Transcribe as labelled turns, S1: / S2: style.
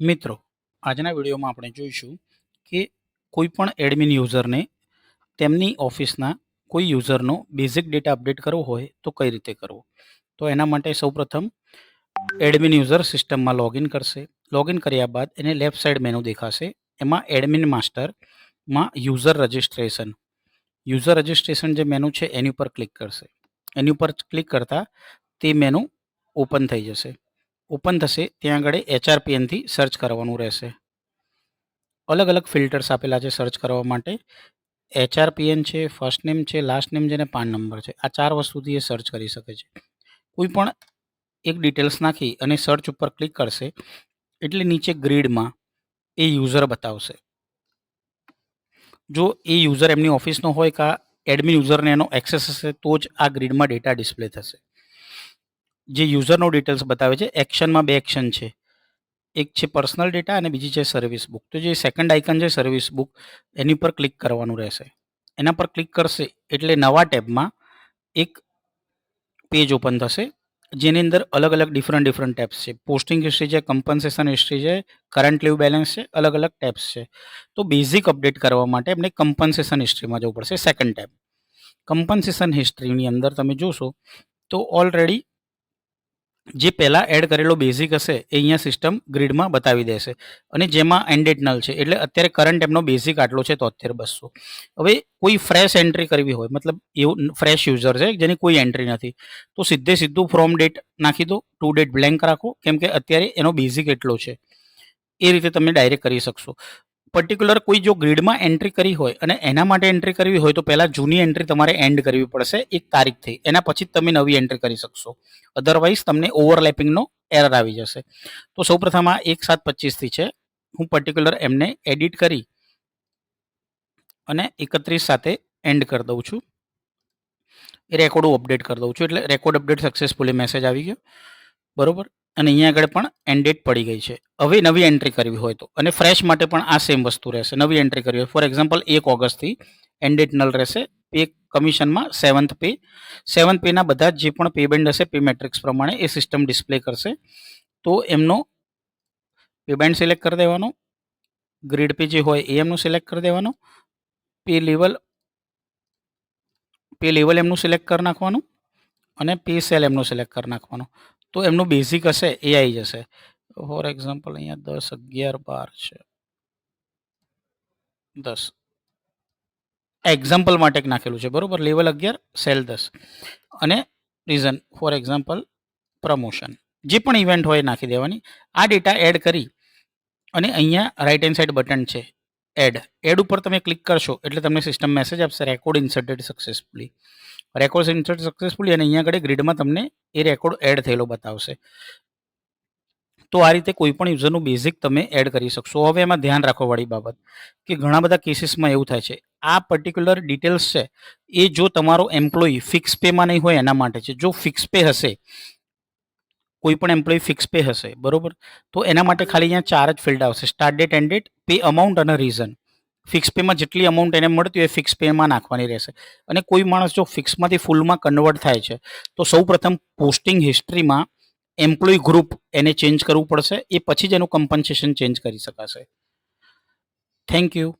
S1: મિત્રો, આજના વિડીયોમાં આપણે જોઈશું કે કોઈ પણ એડમિન યુઝરને તેમની ઓફિસના કોઈ યુઝરનો બેઝિક ડેટા અપડેટ કરવો હોય તો કઈ રીતે કરવો? તો એના માટે સૌપ્રથમ એડમિન યુઝર સિસ્ટમમાં લોગિન કરશે. લોગિન કર્યા બાદ એને લેફ્ટ સાઈડ મેનુ દેખાશે. એમાં એડમિન માસ્ટરમાં યુઝર રજિસ્ટ્રેશન. યુઝર રજિસ્ટ્રેશન જે મેનુ છે, એની ઉપર ક્લિક કરશે. એની ઉપર ક્લિક કરતાં તે મેનુ ઓપન થઈ જશે. ઓપન થશે, ત્યાં આગળ એચઆરપીએનથી સર્ચ કરવાનું રહેશે. અલગ અલગ ફિલ્ટર્સ આપેલા છે સર્ચ કરવા માટે. એચઆરપીએન છે ફર્સ્ટ નેમ છે લાસ્ટ નેમ છે અને પાન નંબર છે. આ ચાર વસ્તુથી એ સર્ચ કરી શકે છે. કોઈ પણ એક ડિટેલ્સ નાખી અને સર્ચ ઉપર ક્લિક કરશે, એટલે નીચે ગ્રીડમાં એ યુઝર બતાવશે. જો એ યુઝર એમની ઓફિસનો હોય કે એડમિન યુઝરને એનો એક્સેસ હશે, તો જ આ ગ્રીડમાં ડેટા ડિસ્પ્લે થશે. જે યુઝરનો ડિટેલ્સ બતાવે છે એક્શનમાં બે એક્શન છે. એક છે પર્સનલ ડેટા અને બીજી છે સર્વિસ બુક તો જે સેકન્ડ આઇકન છે સર્વિસ બુક એની પર ક્લિક કરવાનું રહેશે. એના પર ક્લિક કરશે એટલે નવા ટેબમાં એક પેજ ઓપન થશે, જેની અંદર અલગ અલગ ડિફરન્ટ ડિફરન્ટ ટેબ્સ છે. પોસ્ટિંગ હિસ્ટ્રી છે કમ્પન્સેશન હિસ્ટ્રી છે કરંટ લીવ બેલેન્સ છે, અલગ અલગ ટેબ્સ છે. તો બેઝિક અપડેટ કરવા માટે એમને કમ્પન્સેશન હિસ્ટ્રીમાં જવું પડશે સેકન્ડ ટેબ કમ્પન્સેશન હિસ્ટ્રીની અંદર તમે જોશો તો ઓલરેડી જે પહેલાં એડ કરેલો બેઝિક હશે, એ અહીંયા સિસ્ટમ ગ્રીડમાં બતાવી દેશે. અને જેમાં એન્ડેડ નલ છે, એટલે અત્યારે કરંટ એમનો બેઝિક આટલો છે તોતેર બસો. હવે કોઈ ફ્રેશ એન્ટ્રી કરવી હોય, મતલબ એવું ફ્રેશ યુઝર છે, જેની કોઈ એન્ટ્રી નથી, તો સીધે સીધું ફ્રોમ ડેટ નાખી દો ટુ ડેટ બ્લેન્ક રાખો, કેમ કે અત્યારે એનો બેઝિક એટલો છે. એ રીતે તમે ડાયરેક્ટ કરી શકશો. પર્ટિક્યુલર કોઈ જો ગ્રીડમાં એન્ટ્રી કરી હોય અને એના માટે એન્ટ્રી કરવી હોય તો પહેલાં જૂની એન્ટ્રી તમારે એન્ડ કરવી પડશે એક તારીખથી. એના પછી જ તમે નવી એન્ટ્રી કરી શકશો. અધરવાઇઝ તમને ઓવરલેપિંગનો એરર આવી જશે. તો સૌપ્રથમ આ એક સાત પચીસથી છે. હું પર્ટિક્યુલર એમને એડિટ કરી અને એકત્રીસ સાથે એન્ડ કરી દઉં છું. એ રેકોર્ડ અપડેટ કરી દઉં છું. એટલે રેકોર્ડ અપડેટ સક્સેસફુલી મેસેજ આવી ગયો. બરોબર? અને અહીંયા આગળ પણ એન્ડ પડી ગઈ છે. હવે નવી એન્ટ્રી કરવી હોય તો. અને ફ્રેશ માટે પણ આ સેમ વસ્તુ રહેશે. નવી એન્ટ્રી કરવી હોય. ફોર એક્ઝામ્પલ એક ઓગસ્ટથી એન્ડ નલ રહેશે. પે કમિશનમાં સેવન્થ પે સેવન્થ પેના બધા જ જે પણ પેમેન્ટ હશે પે મેટ્રિક્સ પ્રમાણે એ સિસ્ટમ ડિસ્પ્લે કરશે. તો એમનો પેમેન્ટ સિલેક્ટ કરી દેવાનો. ગ્રીડ પે જે હોય એ એમનું સિલેક્ટ કરી દેવાનું. પે લેવલ પે લેવલ એમનું સિલેક્ટ કરી નાખવાનું. અને પે સેલ એમનું સિલેક્ટ કરી નાખવાનું. તો એમનું બેઝિક હશે એ આવી જશે ફોર એક્ઝામ્પલ અહીંયા દસ, અગિયાર, બાર છે. દસ. એક્ઝામ્પલ માટે નાખેલું છે, બરોબર? લેવલ અગિયાર સેલ દસ. અને રીઝન ફોર એક્ઝામ્પલ પ્રમોશન જે પણ ઇવેન્ટ હોય નાખી દેવાની. આ ડેટા એડ કરી અને અહીંયા રાઈટ હેન્ડ સાઈડ બટન છે એડ એડ ઉપર તમે ક્લિક કરશો એટલે તમને સિસ્ટમ મેસેજ આપશે record inserted successfully record insert successfully અને અહીંયા આગળ ગ્રીડમાં તમને એ રેકોર્ડ એડ થયેલો બતાવશે. તો આ રીતે કોઈ પણ યુઝરનું બેઝિક તમે એડ કરી શકશો. હવે એમાં ધ્યાન રાખવાવાળી બાબત કે ઘણા બધા કેસીસમાં એવું થાય છે. આ પર્ટિક્યુલર ડિટેલ્સ છે, એ જો તમારો એમ્પ્લોયી ફિક્સ પેમાં નહીં હોય એના માટે છે. જો ફિક્સ પે હશે, કોઈ પણ એમ્પ્લોયી ફિક્સ પે હશે, બરોબર? તો એના માટે ખાલી અહીંયા ચાર જ ફિલ્ડ આવશે. Start date end date pay amount અને રીઝન ફિક્સ પેમાં જેટલી અમાઉન્ટ એને મળતી હોય ફિક્સ પેમાં નાખવાની રહેશે. અને કોઈ માણસ જો ફિક્સમાંથી ફૂલમાં કન્વર્ટ થાય છે, તો સૌ પ્રથમ પોસ્ટિંગ હિસ્ટ્રીમાં એમ્પ્લોય ગ્રુપ એને ચેન્જ કરવું પડશે. એ પછી જ એનું કમ્પન્સેશન ચેન્જ કરી શકાશે. Thank you